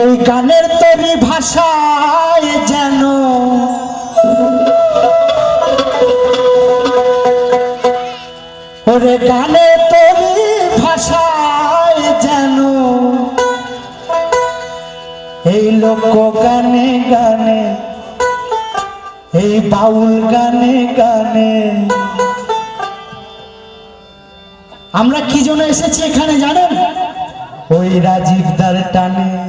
এই গানের তরি ভাষায় যেন ওরে গানের তরি ভাষায় যেন এই লোক গানে গানে, এই বাউল গানে গানে। আমরা কি জন্য এসেছি এখানে জানেন? ওই রাজীবদার টানে।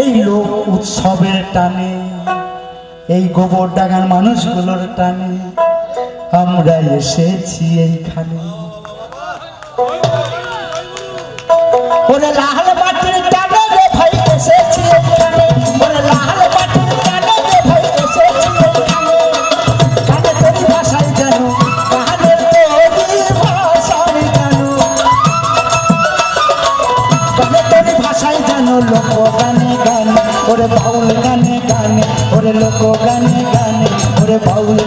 এই লোক উৎসবের টানে এই গোবর ডাঙার মানুষগুলোর টানে আমরা এসেছি এইখানে। ওরা গানে ওরে লোক গানে গানে ওরে বাউল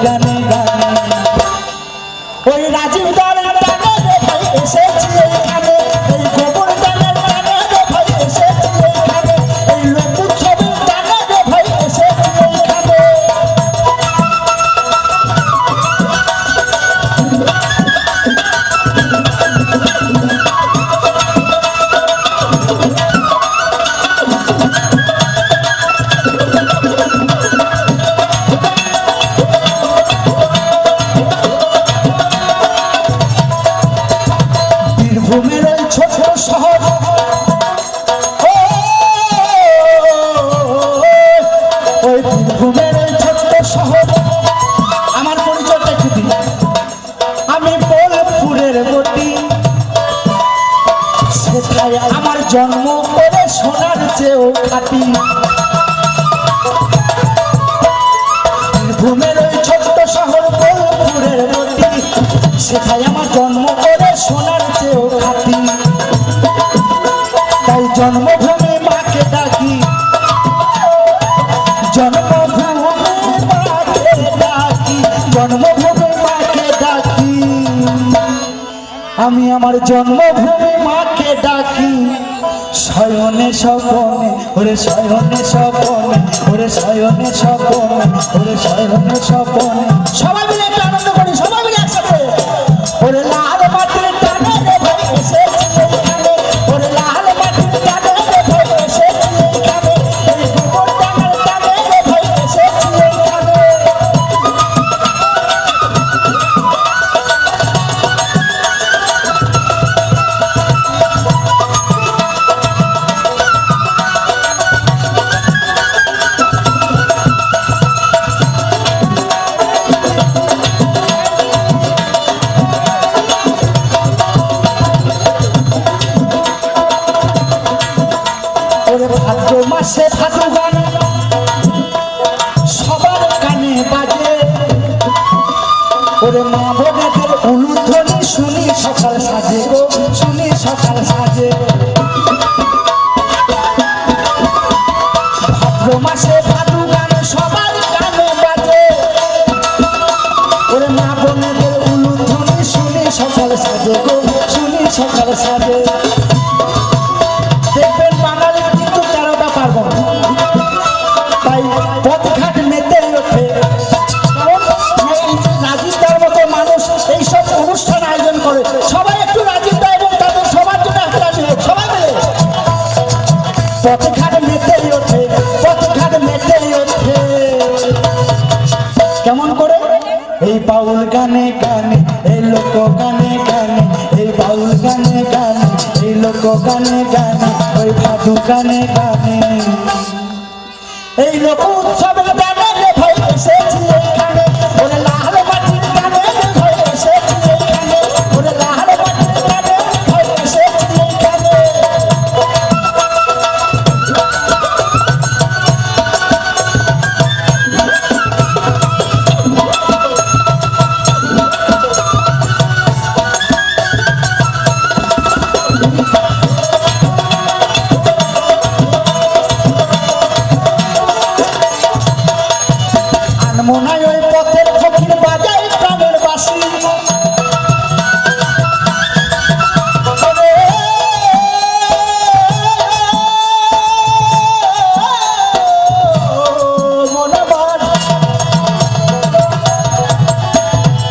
আমার জন্ম করে সোনার চেয়েও খাটি ঘুমের ওই ছোট্ট শহর বোলপুরের রুটি সেখানে আমার জন্ম করে সোনার চেয়েও খাটি। তাই জন্মভূমি আমি আমার জন্মভূমি মাকে ডাকি। শয়নে স্বপনে, ওরে শয়নে স্বপনে, ওরে শয়নে স্বপনে, ওরে শয়নে স্বপনে। সবাই মিলে ওরে মা বোনেদের উলুধ্বনি শুনি সকাল সাজে গো, শুনি সকাল সাজে। ভাদ্র মাসে ভাদু গান সবার কানে বাজে। ওরে মা বোনেদের উলুধ্বনি শুনি সকাল সাজে গো, শুনি সকাল সাজে। পথঘাট মেতে ওঠে পথঘাট মেতে ওঠে। কেমন করে? এই বাউল গানে গানে, এই লোক গানে গানে, এই বাউল গানে গানে, এই লোক গানে গানে, ওই ভাদু গানে গানে। এই লোক উৎসবের গানে ভাই এসেছি।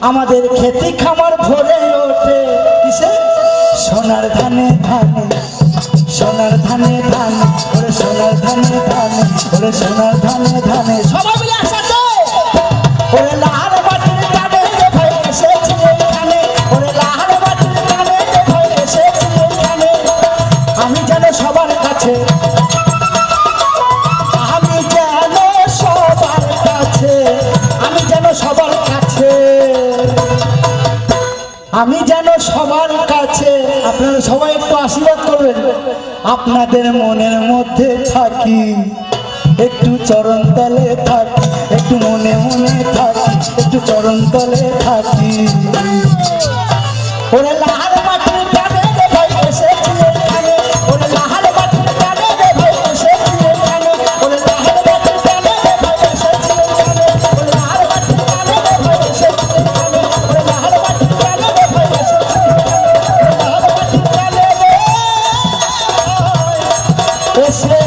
আমাদের খেতে খামার ভরে ওঠে। কিসে? সোনার ধানে ধানে, সোনার ধানে ধানে, ওরে সোনার ধানে ধানে, ওরে সোনার ধানে ধানে। সবাই মিলে একসাথে। ওরে লাল আমি যেন সবার কাছে, আপনারা সবাই একটু আশীর্বাদ করবেন। আপনাদের মনের মধ্যে থাকি, একটু চরণ তলে থাকি, একটু মনে মনে থাকি, একটু চরণ তলে থাকি। ওরা লাল This